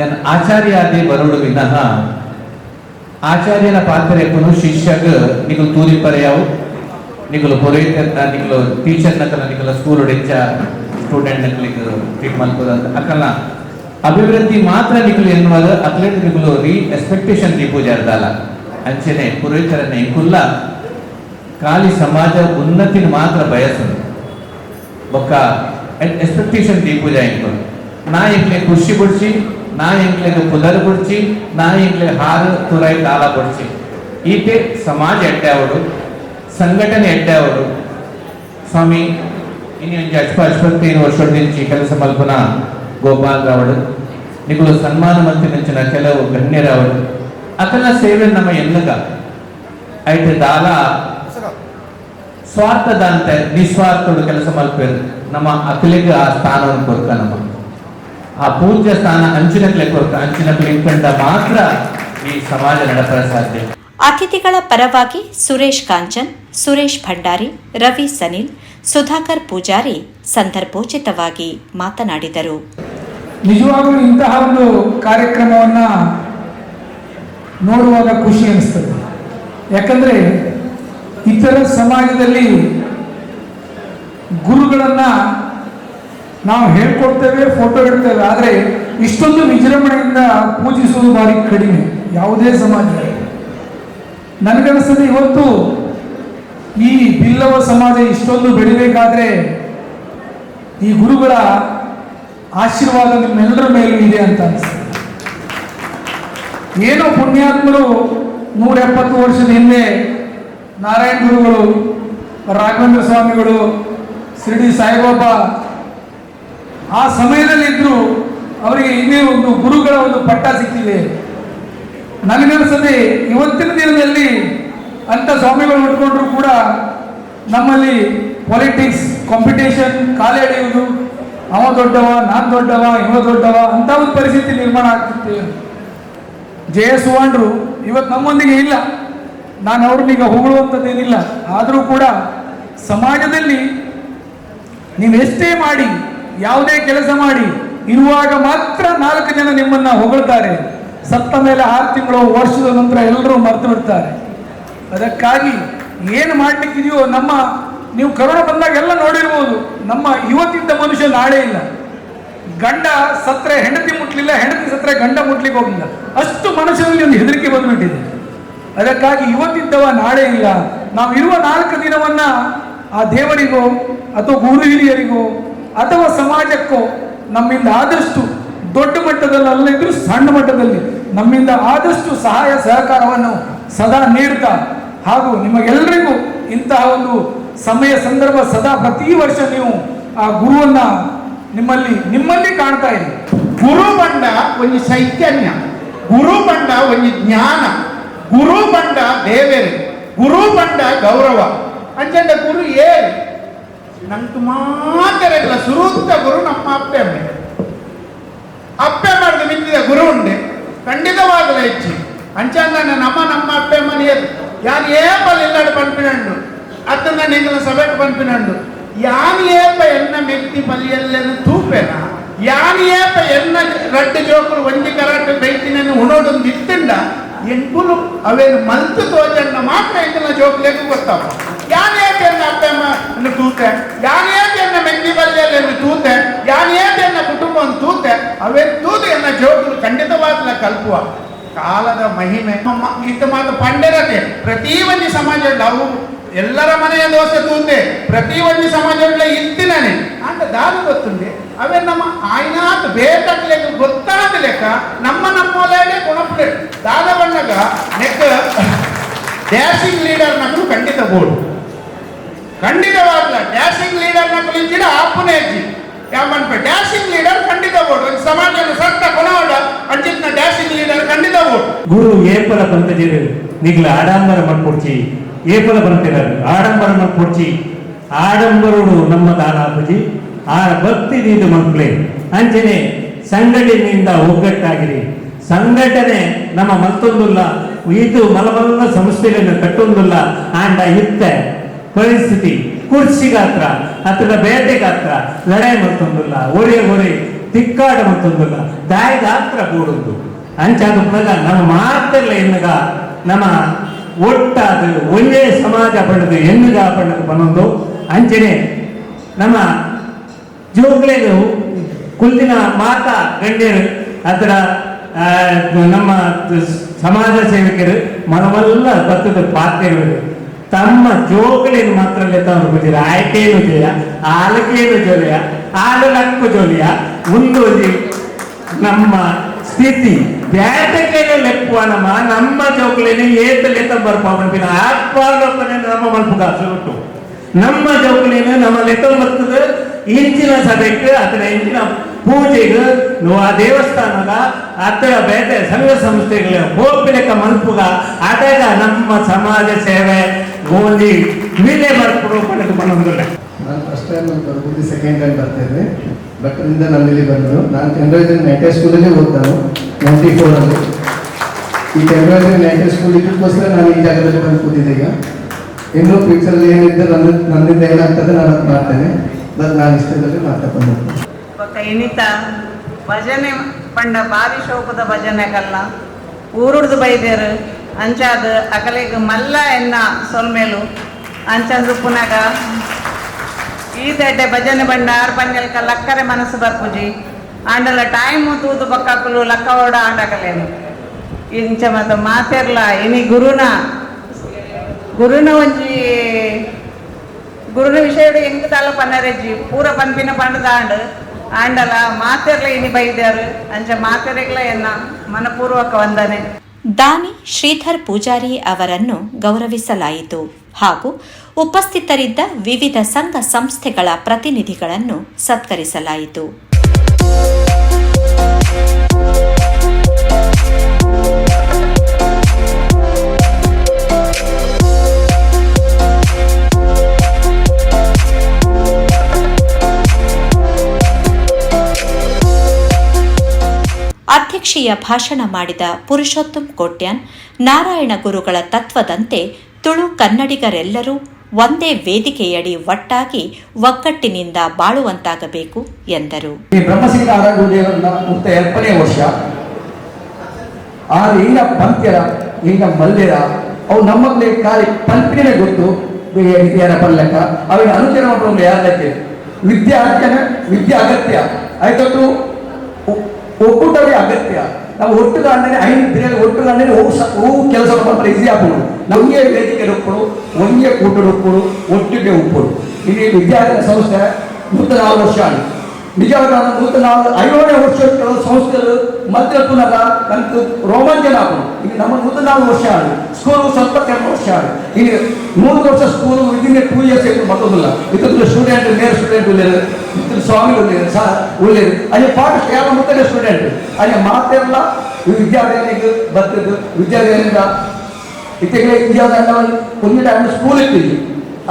ಯಾನ್ ಆಚಾರ್ಯ ಆದಿ ಬರೋಡು ವಿನಃ, ಆಚಾರ್ಯನ ಪಾತ್ರ ಎಪ್ಪನು ಶಿಷ್ಯಗ, ನಿಗಲು ತೂರಿ ಪರ್ಯಾವು, ನಿಗಲು ಪೊರೈತ ನಿಗಲು ಟೀಚರ್ ನಕಲ, ನಿಗಲ ಸ್ಕೂಲ್ ಡೆಚ್ಚ ಸ್ಟೂಡೆಂಟ್ ನಕಲಿಗೆ ಟ್ರೀಟ್ ಮಲ್ಪದ ಅಕಲ್ಲ ಅಭಿವೃದ್ಧಿ ಮಾತ್ರ ನಿಗಲು ಎನ್ನುವಾಗ ಅಕ್ಲೆಟ್ ನಿಗಲು ರೀ ಎಕ್ಸ್ಪೆಕ್ಟೇಷನ್ ದೀಪು ಜರ್ದಾಲ ಅಂಚೆನೆ ಪುರೋಹಿತರನ್ನ ಇಂಕುಲ್ಲ ಖಾಲಿ ಸಮಾಜ ಉನ್ನತಿನ ಮಾತ್ರ ಬಯಸುದು. ఒక ఎక్స్పెక్టేషన్ దీపుజ ఇంకో నా ఇంట్లో ఖుషి పొడిచి నా ఇంట్లో పుదర్ పొడిచి నా ఇంట్లో ಹಾರು ತುರೈ ತಾಲ పొడిచి ಈತೆ ಸಮಾಜ ಎಡ್ಡಾವಡು ಸಂಘಟನೆ ಎಡ್ಡಾವಡು ಸ್ವಾಮಿ ಇನ್ನು ಒಂದು ಅಲ್ಪ ಅಶ್ವತ್ತೈದು ವರ್ಷದ నుంచి ಕೆಲಸ ಮಲ್ಪನ ಗೋಪಾಲ್ ರಾವಡು ನಿಗಳು ಸನ್ಮಾನ ಮಂತ್ರಿ ನಂಚಿನ ಕೆಲವು ಗಣ್ಯರಾವಡು ಅಕಲ ಸೇವೆ ನಮ್ಮ ಎಲ್ಲಗ ಐತೆ ದಾಲ ಸ್ವಾರ್ಥದ ಅಂತ ನಿಸ್ವಾರ್ಥದ ಕೆಲಸ ಮಲ್ಪೇರು ನಮ್ಮ ಅಖಿಲಿಗೆ ಆ ಸ್ಥಾನವನ್ನು ಕೊರಕ ನಮ್ಮ. ಆ ಪೂಜ್ಯ ಸ್ಥಾನ ಅಂಚಿನಕ್ಲೆ ಕೊರಕ ಅಂಚಿನಕ್ಲೆ ಇಟ್ಕೊಂಡ ಮಾತ್ರ ಈ ಸಮಾಜ ನಡಪರ ಸಾಧ್ಯ. ಅತಿಥಿಗಳ ಪರವಾಗಿ ಸುರೇಶ್ ಕಾಂಚನ್ ಸುರೇಶ್ ಭಂಡಾರಿ ರವಿ ಸನಿಲ್ ಸುಧಾಕರ್ ಪೂಜಾರಿ ಸಂದರ್ಭೋಚಿತವಾಗಿ ಮಾತನಾಡಿದರು. ನಿಜವಾಗಲೂ ಇಂತಹ ಒಂದು ಕಾರ್ಯಕ್ರಮವನ್ನು ನೋಡುವಾಗ ಖುಷಿ ಅನಿಸ್ತದೆ. ಯಾಕಂದರೆ ಇತರ ಸಮಾಜದಲ್ಲಿ ಗುರುಗಳನ್ನು ನಾವು ಹೇಳ್ಕೊಡ್ತೇವೆ ಫೋಟೋ ಇಡ್ತೇವೆ. ಆದರೆ ಇಷ್ಟೊಂದು ವಿಜೃಂಭಣೆಯಿಂದ ಪೂಜಿಸುವುದು ಬಾರಿ ಕಡಿಮೆ, ಯಾವುದೇ ಸಮಾಜ ನನಗನ್ನಿಸ್ತದೆ ಇವತ್ತು ಈ ಬಿಲ್ಲವ ಸಮಾಜ ಇಷ್ಟೊಂದು ಬೆಳಿಬೇಕಾದ್ರೆ ಈ ಗುರುಗಳ ಆಶೀರ್ವಾದ ನಿಮ್ಮೆಲ್ಲರ ಮೇಲೂ ಇದೆ ಅಂತ ಅನಿಸ್ತದೆ. ಏನೋ ಪುಣ್ಯಾತ್ಮರು ನೂರ ಎಪ್ಪತ್ತು ವರ್ಷದ ಹಿಂದೆ ನಾರಾಯಣ ಗುರುಗಳು, ರಾಘವೇಂದ್ರ ಸ್ವಾಮಿಗಳು, ಶಿರಡಿ ಸಾಯಿಬಾಬಾ, ಆ ಸಮಯದಲ್ಲಿ ಇದ್ರು ಅವರಿಗೆ ಇನ್ನೇ ಒಂದು ಗುರುಗಳ ಒಂದು ಪಟ್ಟ ಸಿಕ್ಕಿದೆ. ನನಗನ್ಸದೆ ಇವತ್ತಿನ ದಿನದಲ್ಲಿ ಅಂಥ ಸ್ವಾಮಿಗಳು ಉಟ್ಕೊಂಡ್ರು ಕೂಡ ನಮ್ಮಲ್ಲಿ ಪೊಲಿಟಿಕ್ಸ್ ಕಾಂಪಿಟೇಷನ್ ಕಾಲ ಎಳೆಯುವುದು, ಅವ ದೊಡ್ಡವ, ನಾನು ದೊಡ್ಡವ, ಇವ ದೊಡ್ಡವ ಅಂತ ಒಂದು ಪರಿಸ್ಥಿತಿ ನಿರ್ಮಾಣ ಆಗ್ತಿತ್ತು. ಜಯ ಸುವಾಂಡ್ರು ಇವತ್ತು ನಮ್ಮೊಂದಿಗೆ ಇಲ್ಲ. ನಾನು ಅವ್ರನ್ನೀಗ ಹೊಗಳುವಂಥದ್ದೇನಿಲ್ಲ ಆದರೂ ಕೂಡ ಸಮಾಜದಲ್ಲಿ ನೀವು ಎಷ್ಟೇ ಮಾಡಿ, ಯಾವುದೇ ಕೆಲಸ ಮಾಡಿ, ಇರುವಾಗ ಮಾತ್ರ ನಾಲ್ಕು ಜನ ನಿಮ್ಮನ್ನ ಹೊಗಳ್ತಾರೆ. ಸತ್ತ ಮೇಲೆ ಆರು ತಿಂಗಳು, ವರ್ಷದ ನಂತರ ಎಲ್ಲರೂ ಮರೆತು ಬಿಡ್ತಾರೆ. ಅದಕ್ಕಾಗಿ ಏನು ಮಾಡಲಿಕ್ಕಿದೆಯೋ ನಮ್ಮ, ನೀವು ಕರೋನ ಬಂದಾಗ ಎಲ್ಲ ನೋಡಿರ್ಬೋದು. ನಮ್ಮ ಇವತ್ತಿದ್ದ ಮನುಷ್ಯ ನಾಳೆ ಇಲ್ಲ. ಗಂಡ ಸತ್ರೆ ಹೆಂಡತಿ ಮುಟ್ಲಿಲ್ಲ, ಹೆಂಡತಿ ಸತ್ರೆ ಗಂಡ ಮುಟ್ಲಿಕ್ಕೆ ಹೋಗಿಲ್ಲ. ಅಷ್ಟು ಮನುಷ್ಯನಲ್ಲಿ ಒಂದು ಹೆದರಿಕೆ ಬಂದ್ಬಿಟ್ಟಿದೆ. ಅದಕ್ಕಾಗಿ ಇವತ್ತಿದ್ದವ ನಾಳೆ ಇಲ್ಲ. ನಾವು ಇರುವ ನಾಲ್ಕು ದಿನವನ್ನ ಆ ದೇವರಿಗೋ ಅಥವಾ ಗುರು ಹಿರಿಯರಿಗೋ ಅಥವಾ ಸಮಾಜಕ್ಕೋ ನಮ್ಮಿಂದ ಆದಷ್ಟು ದೊಡ್ಡ ಮಟ್ಟದಲ್ಲಿ ಅಲ್ಲದಿದ್ರೂ ಸಣ್ಣ ಮಟ್ಟದಲ್ಲಿ ನಮ್ಮಿಂದ ಆದಷ್ಟು ಸಹಾಯ, ಸಹಕಾರವನ್ನು ಸದಾ ನೀಡ್ತಾ ಹಾಗೂ ನಿಮಗೆಲ್ಲರಿಗೂ ಇಂತಹ ಒಂದು ಸಮಯ, ಸಂದರ್ಭ ಸದಾ ಪ್ರತಿ ವರ್ಷ ನೀವು ಆ ಗುರುವನ್ನ ನಿಮ್ಮಲ್ಲಿ ನಿಮ್ಮಲ್ಲಿ ಕಾಣ್ತಾ ಇದೆ ಗುರು ಬಣ್ಣ ಒಂದು ಚೈತನ್ಯ ಗುರು ಬಣ್ಣ ಒಂದು ಜ್ಞಾನ. ಗುರು ಬಂಡ ದೇವೇರಿ ಗುರು ಬಂಡ ಗೌರವ. ಅಂಜಂಡ ಗುರು ಏರಿ? ಮಾತ್ರ ಇಲ್ಲ, ಸುರೂತ್ತ ಗುರು ನಮ್ಮ ಅಪ್ಪೆ ಅಮ್ಮ. ಅಪ್ಪೆ ಮಾಡಿದ ನಿಂತಿದ ಗುರು ಉಂಡೆ, ಖಂಡಿತವಾಗಲ ಹೆಚ್ಚಿ. ಅಂಚಂದ ನಮ್ಮ ನಮ್ಮ ಅಪ್ಪೆ ಮನೆಯದು ಯಾರು ಏಪಲ್ ಇಲ್ಲಾಡು ಪಂಪಿನಂಡು ಅತ್ತ ನಿಂಗಲ ಸಭೆಗೆ ಪಂಪಿನಂಡು ಯಾನ್ ಏಪ ಎನ್ನ ಮೆತ್ತಿ ಪಲಿಯಲ್ಲೆನು ತೂಪೆನ? ಯಾನ್ ಏಪ ಎನ್ನ ರಡ್ಡು ಜೋಕರು ಒಂದಿ ಕರಾಟೆ ಬೈತಿನ ಉಣೋದೊಂದು ಇತ್ತಿಂಡ ಎಂಕುಲು ಅವೇನು ಮಲ್ತು ತೋಜಣ್ಣ ಮಾತ್ರ ಎಂಕಲ ಜೋಕುಲೆಗೂ ಗೊತ್ತಾವ ಯಾನ್ ಏಪ ಎನ್ನ ಅಪ್ಪೆಮ್ಮ ತೂತೆ? ಯಾನ್ ಏಪ ಎನ್ನ ಮೆತ್ತಿ ಪಲ್ಯಲ್ಲೆನು ತೂತೆ? ಯಾನ್ ಏಪ ಎನ್ನ ಕುಟುಂಬವನ್ನು ತೂತೆ? ಅವೇ ತೂತು ಎನ್ನ ಜೋಕುಲು ಖಂಡಿತವಾಗ್ಲ ಕಲ್ಪುವ. ಕಾಲದ ಮಹಿಮೆ. ಇಂಥ ಮಾತು ಪಂಡರತೆ ಪ್ರತಿ ಒಂದು ಸಮಾಜ ಅವು ಎಲ್ಲರ ಮನೆಯ ದೋಸೆ ತೂತೆ ಪ್ರತಿ ಒಂದು ಸಮಾಜ ಇತ್ತಿನೇ ಅಂತ ದಾದ ಗೊತ್ತುಂಡೆ ಅವೇ ನಮ್ಮ ಆಯ್ನಾತ್ ಬೇಟಕ್ ಲೆಕ್ಕ ಗೊತ್ತಾದ ಲೆಕ್ಕ ನಮ್ಮ ನಮ್ಮೊಲೆಗೆ ಗುಣಪಡೆ ದಾದ ಬಣ್ಣಗ ನೆಕ್ ಡ್ಯಾಶಿಂಗ್ ಲೀಡರ್ ನಕಲು ಖಂಡಿತ ಬೋರ್ಡು ಖಂಡಿತವಾಗ್ಲ ಡ್ಯಾಶಿಂಗ್ ಲೀಡರ್ ನಕಲು ಇಂಚಿಡ ಆಪುನೇ ಅಜ್ಜಿ ಯಾಮನ್ಪೆ ಡ್ಯಾಶಿಂಗ್ ಲೀಡರ್ ಖಂಡಿತ ಬೋರ್ಡು ಒಂದು ಸಮಾಜದ ಸತ್ತ ಕೊನವಾಡ ಅಂಚಿತ್ನ ಡ್ಯಾಶಿಂಗ್ ಲೀಡರ್ ಖಂಡಿತ ಬೋರ್ಡು ಗುರು ಏಪಲ ಪಂತಜರು ನಿಗ್ಲ ಆಡಂಬರ ಮಾಡ್ಕೊಡ್ಚಿ ಏಪಲ ಪಂತಿರರು ಆಡಂಬರ ಕೊಡ್ಚಿ ಆಡಂಬರುಡು ನಮ್ಮ ದಾನಾಪಜಿ ಆ ಭಕ್ತಿ ನೀದು ಮಕ್ಕಳೇ. ಅಂಚನೆ ಸಂಘಟನೆಯಿಂದ ಒಗ್ಗಟ್ಟಾಗಿರಿ. ಸಂಘಟನೆ ನಮ್ಮ ಮತ್ತೊಂದುಲ್ಲ. ಇದು ಮಲಮಲ್ಲ ಸಂಸ್ಥೆಗಳನ್ನು ಕಟ್ಟೊಂದುಲ್ಲ. ಆಂಡ ಇತ್ತ, ಪರಿಸ್ಥಿತಿ, ಕುರ್ಚಿ ಗಾತ್ರ, ಅಥವಾ ಬೇಟೆ ಗಾತ್ರ, ಲಡಾಯಿ ಮತ್ತೊಂದುಲ್ಲ. ಒರೆ ಒರೆ, ತಿಕ್ಕಾಡ ಮತ್ತೊಂದುಲ್ಲ. ದಾಯಗಾತ್ರ ಕೂಡುದು ಅಂಚಾದ ನಮ್ಮ ಮಾತೆಲ್ಲ ಎನ್ನಗ, ನಮ್ಮ ಒಟ್ಟಾದ ಒಂದೇ ಸಮಾಜ ಪಡೆದು ಎನ್ನುಗ ಪಡೆದು ಬಂದು ಅಂಚನೆ ನಮ್ಮ ಜೋಗ್ಲೇನು ಕುಲ್ದಿನ ಮಾತ ಗಣ್ಯರು, ಅದರ ನಮ್ಮ ಸಮಾಜ ಸೇವಕರು, ಮನವಲ್ಲ ಬತ್ತದ ಪಾತ್ರೆಗಳು ತಮ್ಮ ಜೋಗಲೇನು ಮಾತ್ರ ಲೆತ್ತವರು ಗೊತ್ತಿಲ್ಲ ಆಯ್ಕೇನು ಜಯ ಆಲಕೇನು ಜೊಲೆಯ ಆಲಲಕ್ಕು ಜೊಲೆಯ ಮುಂದೋಜಿ ನಮ್ಮ ಸ್ಥಿತಿ. ಲೆಪ್ಪುವ ನಮ್ಮ ಜೋಕಲೇನೆ ಏತ ಲೆತ್ತ ಬರ್ಪ ಮಲ್ಪಿನ ಆತ್ಮಾಲೋಕನೆ ನಮ್ಮ ಮಲ್ಪುಗ ಸುರುಟು. ನಮ್ಮ ಜೋಕಲೇನು ನಮ್ಮ ಲೆಕ್ಕ ಬರ್ತದ. ಇಂಚಿನ ಸಭೆಗೆ ಅದರ ಇಂಚಿನ ಪೂಜೆಗೆ ನೋ ಆ ದೇವಸ್ಥಾನದ ಅತ್ತರ ಬೇರೆ ಸಂಘ ಸಂಸ್ಥೆಗಳ ಹೋಗ್ಬಿಡಕ ಮಲ್ಪುಗ ಅದಾಗ ನಮ್ಮ ಸಮಾಜ ಸೇವೆ ಗೋಂದಿ ವಿಲೆ ಬರ್ಪಡು ಪಡೆದು ನಾನು ಫಸ್ಟ್ ಟೈಮ್ ಬರ್ಬೋದು ಸೆಕೆಂಡ್ ಟೈಮ್ ಬರ್ತಾ ಬಟ್ ಇಂದ ನಾನು ಇಲ್ಲಿ ಬಂದರು ನಾನು ಕೆನರಾ ನೈಟೇ ಸ್ಕೂಲಲ್ಲಿ ಓದ್ತಾನು. ನೈಂಟಿ ಫೋರ್ ಅಲ್ಲಿ. ಈ ನಾನು ಈ ಜಾಗದಲ್ಲಿ ಬಂದು ಕೂತಿದ್ದೆ ಈಗ. ಇನ್ನೂ ಫ್ಯೂಚರಲ್ಲಿ ಏನಿದ್ದರೆ ನನ್ನ ನನ್ನಿಂದ ಏನಾಗ್ತದೆ ನಾನು ಬಟ್ ನಾನು ಇಷ್ಟದಲ್ಲಿ ಮಾಡ್ತಾ ಬಂದಿದ್ದೆ ಬೊಕ್ಕ ಭಜನೆ ಪಂಡ ಭಾರಿ ಶೋಕದ ಭಜನೆ ಕಲ್ಲ ಊರುಡ್ದು ಬೈದೇರು ಅಂಚಾದ ಅಕಲಿಗೆ ಮಲ್ಲ ಎನ್ನ ಸೊಲ್ಮೇಲು? ಅಂಚಂದು ಪುನಗ? ಈ ದಡ್ಡೆ ಭಜನೆ ಬಂಡ ಆರು ಪಂಜಲ್ಕ ಲಕ್ಕರೆ ಮನಸ್ಸು ಬರ್ಪುಜಿ? ಆಂಡಲ ಟೈಮ್ ತೂದು ಪಕ್ಕಕ್ಕಲು ಲಕ್ಕ ಓಡ ಆಂಡಕಲೇನು ಇಂಚ ಮತ್ತ ಮಾತೆರ್ಲ, ಇನಿ ಗುರುನ. ಗುರುನ ಒಂಜಿ, ಗುರುನ ವಿಷಯ ಎಂಗ್ ತಾಲ ಪನ್ನರೆಜ್ಜಿ ಪೂರ ಪನ್ಪಿನ ಪಂಡದಾಂಡ್ ಆಂಡಲ ಮಾತೆರ್ಲ ಇನಿ ಬೈದ್ಯಾರು, ಅಂಚ ಮಾತೆರೆಗ್ಲ ಎನ್ನ ಮನಪೂರ್ವಕ ವಂದನೆ. ದಾನಿ ಶ್ರೀಧರ್ ಪೂಜಾರಿ ಅವರನ್ನು ಗೌರವಿಸಲಾಯಿತು. ಹಾಗೂ ಉಪಸ್ಥಿತರಿದ್ದ ವಿವಿಧ ಸಂಘ ಸಂಸ್ಥೆಗಳ ಪ್ರತಿನಿಧಿಗಳನ್ನು ಸತ್ಕರಿಸಲಾಯಿತು. ಅಧ್ಯಕ್ಷೀಯ ಭಾಷಣ ಮಾಡಿದ ಪುರುಷೋತ್ತಮ್ ಕೋಟ್ಯಾನ್, ನಾರಾಯಣ ಗುರುಗಳ ತತ್ವದಂತೆ ತುಳು ಕನ್ನಡಿಗರೆಲ್ಲರೂ ಒಂದೇ ವೇದಿಕೆಯಡಿ ಒಟ್ಟಾಗಿ ಒಗ್ಗಟ್ಟಿನಿಂದ ಬಾಳುವಂತಾಗಬೇಕು ಎಂದರು. ವರ್ಷ. ವಿದ್ಯೆ ಅಗತ್ಯ ಆಯ್ತು ಒಕ್ಕೂಟವೇ ಅಗತ್ಯ. ನಾವು ಒಟ್ಟುಗಾಂಡನೆ ಐದು ದಿನ ಒಟ್ಟುಗಾಂಡನೆ ಹೂ ಸ ಹೂ ಕೆಲಸ ಮಾಡ್ತಾರೆ ಈಸಿ ಆಗ್ಬೋದು ನಮಗೆ ವೇದಿಕೆ ಒಪ್ಪಡು ಒಂಗೆ ಕೂಟ ಒಪ್ಪಡು ಒಟ್ಟಿಗೆ ಉಪ್ಪಳು ಇಲ್ಲಿ ವಿದ್ಯಾರ್ಥಿ ಸಂಸ್ಥೆ ನೂತನ ವರ್ಷ ನಿಜವಾದ ನೂತನ ಐವನೇ ವರ್ಷಗಳು ಸಂಸ್ಥೆಗಳು ಮಧ್ಯ ಪುನಃ ಕಂತು ರೋಮಾಂಚನ ಆಗೋದು ಇಲ್ಲಿ ನಮ್ಮ ನೂತನ ವರ್ಷ ಸ್ಕೂಲು ಸ್ವಲ್ಪ ಕೆಲವು ವರ್ಷ ಈಗ ಮೂರು ವರ್ಷ ಸ್ಕೂಲ್ ವಿದಿನ್ ಟೂ ಇಯರ್ಸ್ ಏನು ಮಾಡೋದಿಲ್ಲ ಇದ್ರ ಸ್ಟೂಡೆಂಟ್ ನೇರ ಸ್ಟೂಡೆಂಟ್ ಉಳ್ಳೇರು ಇದ್ರ ಸ್ವಾಮಿ ಉಳ್ಳೇರು ಸಹ ಉಳ್ಳೇರು ಅಲ್ಲಿ ಪಾಠ ಕೇಳ ಮುತ್ತಲೆ ಸ್ಟೂಡೆಂಟ್ ಅಲ್ಲಿ ಮಾತೆಲ್ಲ ವಿದ್ಯಾರ್ಥಿಗಳಿಗೆ ಬರ್ತದ್ದು ವಿದ್ಯಾರ್ಥಿಗಳಿಂದ ಇತ್ತೀಚೆಗೆ ಇಂಡಿಯಾದ ಒಂದು ಟೈಮ್ ಸ್ಕೂಲ್ ಇಟ್ಟಿದ್ವಿ.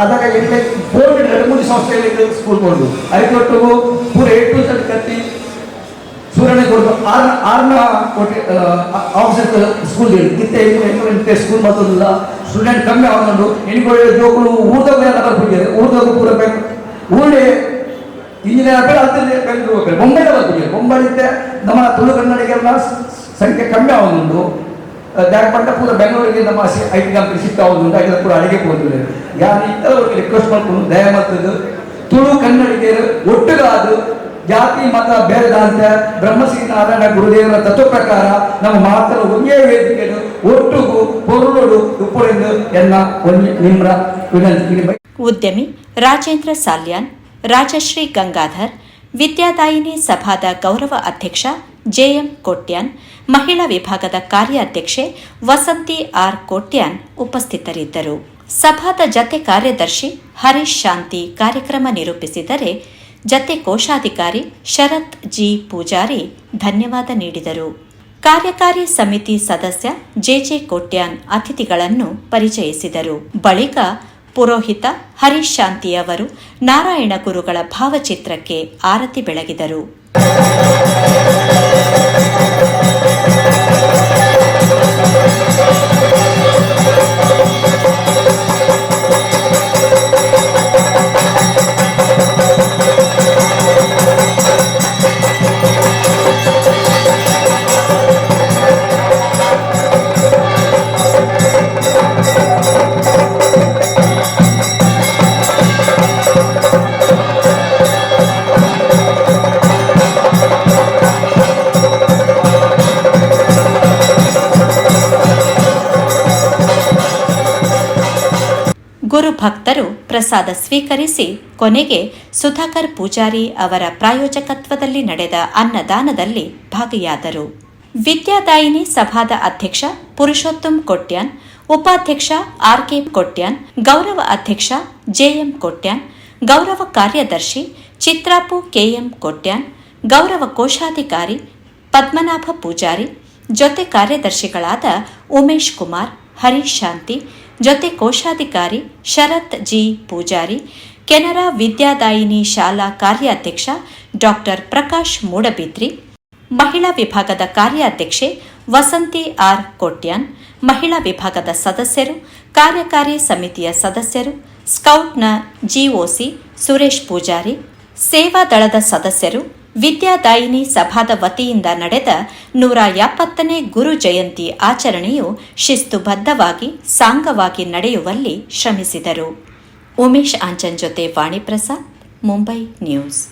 ಅದಾಗ ಎಂಟು ಫೋರ್ ಎರಡು ಮೂರು ಸಂಸ್ಥೆಗಳಿಗೆ ಸ್ಕೂಲ್ ಕೊಡೋದು ಅದಕ್ಕೆ ಒಟ್ಟು ಪೂರ ಏಟ್ ಟು ಸೆಟ್ ಕಟ್ಟಿ ಸೂರ್ಯನೇ ಕೊಡ್ತು ಆರ್, ಆರ್ನ ಕೊಟ್ಟು ಆಫೀಸರ್ ಸ್ಕೂಲ್ ಇತ್ತೆ ಎಂಟು ಸ್ಕೂಲ್ ಬರ್ತದಿಲ್ಲ ಸ್ಟೂಡೆಂಟ್ ಕಮ್ಮಿ ಆಗೊಂಡು ಎಣಿಕೊಳ್ಳಿ ಜೋಕುಲು ಊರ್ದಾಗ ಎಲ್ಲ ಬರ್ಬಿಟ್ಟಿದ್ದಾರೆ. ಊರ್ದಾಗ ಪೂರ ಬ್ಯಾಂಕ್ ಊರ್ಲಿ ಇಂಜಿನಿಯರ್ ಬೇಡ ಅದೇ ಬೆಂಗಳೂರು ಹೋಗ್ತಾರೆ. ಬೊಂಬೈನ ಬರ್ಬಿಟ್ಟಿದ್ದಾರೆ. ಬೊಂಬೈಲಿದ್ದೆ ನಮ್ಮ ತುಳು ಕನ್ನಡಿಗೆಲ್ಲ ಸಂಖ್ಯೆ ಕಮ್ಮಿ ಆಗೋದುಂಟು ದಾಖಪಟ್ಟ ಪೂರ ಬೆಂಗಳೂರಿಗೆ ನಮ್ಮ ಐ ಟಿ ಕಂಪನಿ ಅಂತ ಅದಕ್ಕೆ ಕೂಡ ಅಡಿಗೆ ಹೋದ್ರೆ ಯಾರು ಇಂಥವ್ರಿಗೆ ರಿಕ್ವೆಸ್ಟ್ ಮಾಡ್ಕೊಂಡು ದಯ ಮಾಡ್ತದ್ದು ತುಳು ಕನ್ನಡಿಗರು ಒಟ್ಟುಗಾದು ಜಾತಿ, ಮತ ಬೇಡದಂತೆ ಬ್ರಹ್ಮಶ್ರೀ ನಾರಾಯಣ, ಗುರುದೇವರ ತತ್ವ ಪ್ರಕಾರ ನಮ್ಮ ಮಾತಲು ಒಂದೇ ವೇದಿಕೆಯನ್ನು ಒಟ್ಟುಗು ಪೊರುಳು ಉಪ್ಪುಳೆಂದು ಒಂದು ನಿಮ್ರ ವಿನಂತಿ. ಉದ್ಯಮಿ ರಾಜೇಂದ್ರ ಸಾಲ್ಯಾನ್, ರಾಜಶ್ರೀ ಗಂಗಾಧರ್, ವಿದ್ಯಾದಾಯಿನಿ ಸಭಾದ ಗೌರವ ಅಧ್ಯಕ್ಷ ಜೆಎಂ ಕೋಟ್ಯಾನ್, ಮಹಿಳಾ ವಿಭಾಗದ ಕಾರ್ಯಾಧ್ಯಕ್ಷೆ ವಸಂತಿ ಆರ್ ಕೋಟ್ಯಾನ್ ಉಪಸ್ಥಿತರಿದ್ದರು. ಸಭಾದ ಜತೆ ಕಾರ್ಯದರ್ಶಿ ಹರೀಶ್ ಶಾಂತಿ ಕಾರ್ಯಕ್ರಮ ನಿರೂಪಿಸಿದರೆ ಜತೆ ಕೋಶಾಧಿಕಾರಿ ಶರತ್ ಜಿ ಪೂಜಾರಿ ಧನ್ಯವಾದ ನೀಡಿದರು. ಕಾರ್ಯಕಾರಿ ಸಮಿತಿ ಸದಸ್ಯ ಜೆಜೆ ಕೋಟ್ಯಾನ್ ಅತಿಥಿಗಳನ್ನು ಪರಿಚಯಿಸಿದರು. ಬಳಿಕ ಪುರೋಹಿತ ಹರೀಶ್ ಶಾಂತಿಯವರು ನಾರಾಯಣ ಗುರುಗಳ ಭಾವಚಿತ್ರಕ್ಕೆ ಆರತಿ ಬೆಳಗಿದರು. ಪ್ರಸಾದ ಸ್ವೀಕರಿಸಿ ಕೊನೆಗೆ ಸುಧಾಕರ್ ಪೂಜಾರಿ ಅವರ ಪ್ರಾಯೋಜಕತ್ವದಲ್ಲಿ ನಡೆದ ಅನ್ನದಾನದಲ್ಲಿ ಭಾಗಿಯಾದರು. ವಿದ್ಯಾದಾಯಿನಿ ಸಭಾದ ಅಧ್ಯಕ್ಷ ಪುರುಷೋತ್ತಮ್ ಕೊಟ್ಯಾನ್, ಉಪಾಧ್ಯಕ್ಷ ಆರ್ಕೆ ಕೊಟ್ಯಾನ್, ಗೌರವ ಅಧ್ಯಕ್ಷ ಜೆಎಂ ಕೊಟ್ಯಾನ್, ಗೌರವ ಕಾರ್ಯದರ್ಶಿ ಚಿತ್ರಾಪು ಕೆಎಂ ಕೊಟ್ಯಾನ್, ಗೌರವ ಕೋಶಾಧಿಕಾರಿ ಪದ್ಮನಾಭ ಪೂಜಾರಿ, ಜೊತೆ ಕಾರ್ಯದರ್ಶಿಗಳಾದ ಉಮೇಶ್ ಕುಮಾರ್, ಹರೀಶ್ ಶಾಂತಿ ಜೊತೆ ಕೋಶಾಧಿಕಾರಿ ಶರತ್ ಜಿ ಪೂಜಾರಿ, ಕೆನರಾ ವಿದ್ಯಾದಾಯಿನಿ ಶಾಲಾ ಕಾರ್ಯಾಧ್ಯಕ್ಷ ಡಾಕ್ಟರ್ ಪ್ರಕಾಶ್ ಮೂಡಬಿದ್ರಿ, ಮಹಿಳಾ ವಿಭಾಗದ ಕಾರ್ಯಾಧ್ಯಕ್ಷೆ ವಸಂತಿ ಆರ್ ಕೋಟ್ಯಾನ್, ಮಹಿಳಾ ವಿಭಾಗದ ಸದಸ್ಯರು, ಕಾರ್ಯಕಾರಿ ಸಮಿತಿಯ ಸದಸ್ಯರು, ಸ್ಕೌಟ್ನ ಜಿಒಸಿ ಸುರೇಶ್ ಪೂಜಾರಿ, ಸೇವಾ ದಳದ ಸದಸ್ಯರು ವಿದ್ಯಾದಾಯಿನಿ ಸಭಾದ ವತಿಯಿಂದ ನಡೆದ ನೂರ ಎಪ್ಪತ್ತನೇ ಗುರು ಜಯಂತಿ ಆಚರಣೆಯು ಶಿಸ್ತುಬದ್ಧವಾಗಿ, ಸಾಂಗವಾಗಿ ನಡೆಯುವಲ್ಲಿ ಶ್ರಮಿಸಿದರು. ಉಮೇಶ್ ಆಂಚನ್ ಜೊತೆ ವಾಣಿಪ್ರಸಾದ್, ಮುಂಬೈ ನ್ಯೂಸ್.